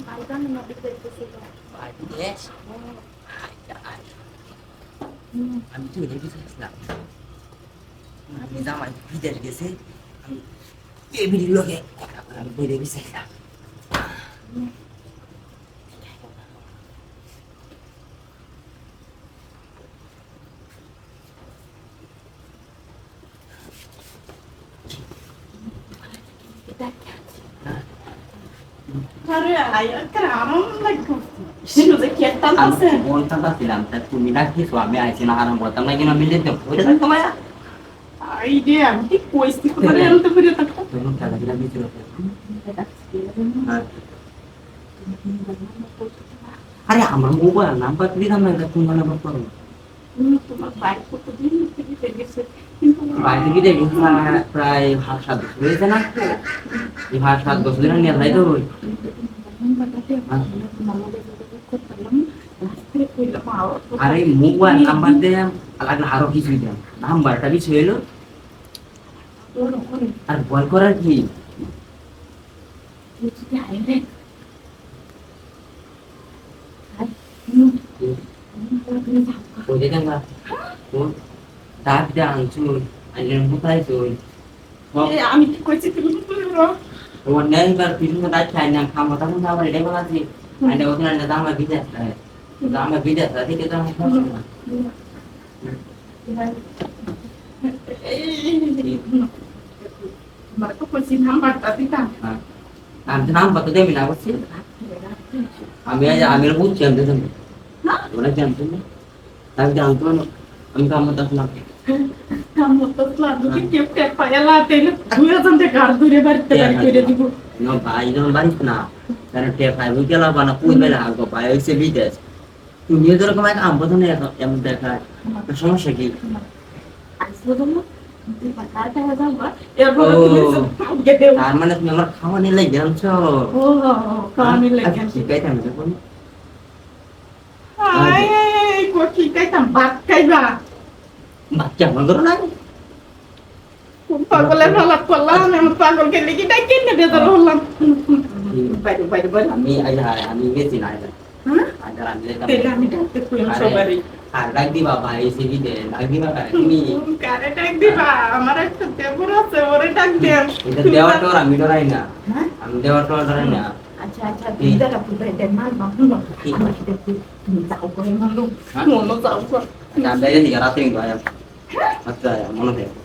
জানি না বিদেশ গেছিল ভাই বিদেশ আয়, আয়। আমি তো রেডি থাকছিলাম আমি জামাই বিদেশ গেছে আমি এমনি লোকে কথা বলে আমি বেরিয়ে গেছিলাম তুমি ডাকিছো আমি আইছি না আরাম করতাম কিনা মিলে আরে আমার মোবাইল নাম্বার দিলাম না এটা তুমি নাম্বার করো তোমার বাইরে গিয়ে দেখি প্রায়- সাত বছর হয়েছে না? হাত সাত বছর ধরে নিয়ে আরে মোবাইল নাম্বার লাগলে আরও কিছু দেন নাম্বারটা কিছু এলো আর বল করার কি? আমি কি কইছি তুমি Kemudian berpindah ke China, kamu tahu nggak mereka apa sih? Ada orang yang datang lagi jasa, datang lagi jasa, tapi kita nggak tahu. Mereka pasti nampak tapi kan. Nanti nampak tuh dia bilang apa sih? Ambil aja, ambil pun jam tuh. Mana jam tuh? Tapi jam tuh, kamu tahu nggak? না আমি আমার ভাই যখন বাড়িস না। তাহলে টে পাই বুঝ গেল বানা পুই বেলা আগো পাই হইছে বিদেশ। তুমি তোর কমাই কাম বন্ধ এমন দেখা সমস্যা কি? না। তার মানে তুমি আমার খাওয়া নিলে গেলছ ও কামি লাগে? শিখাইতাম পাগলের হালাত করলাম আমি পাগলকে লিখি ডাই কিনে বেজার হলাম বাইরে বাইরে বাইরে আমি আজ আমি গেছি না আজ হ্যাঁ আজ আমি তেলে আমি ডাকতে কইলাম সবারই আর ডাক দিবা ভাই এসে দিতে ডাক দিবা কারে তুমি কারে ডাক দিবা আমার একটা দেবর আছে ওরে ডাক দেন এটা দেওয়ার টোর আমি ডরাই না হ্যাঁ আমি দেওয়ার টোর ডরাই না আচ্ছা আচ্ছা তুই দাঁড়া তুই দাঁড়া মাল মাল আমার সাথে তুই তুমি যাও করে মালুম মনো যাও করে আমি যাই রাতে আচ্ছা মনে থাকে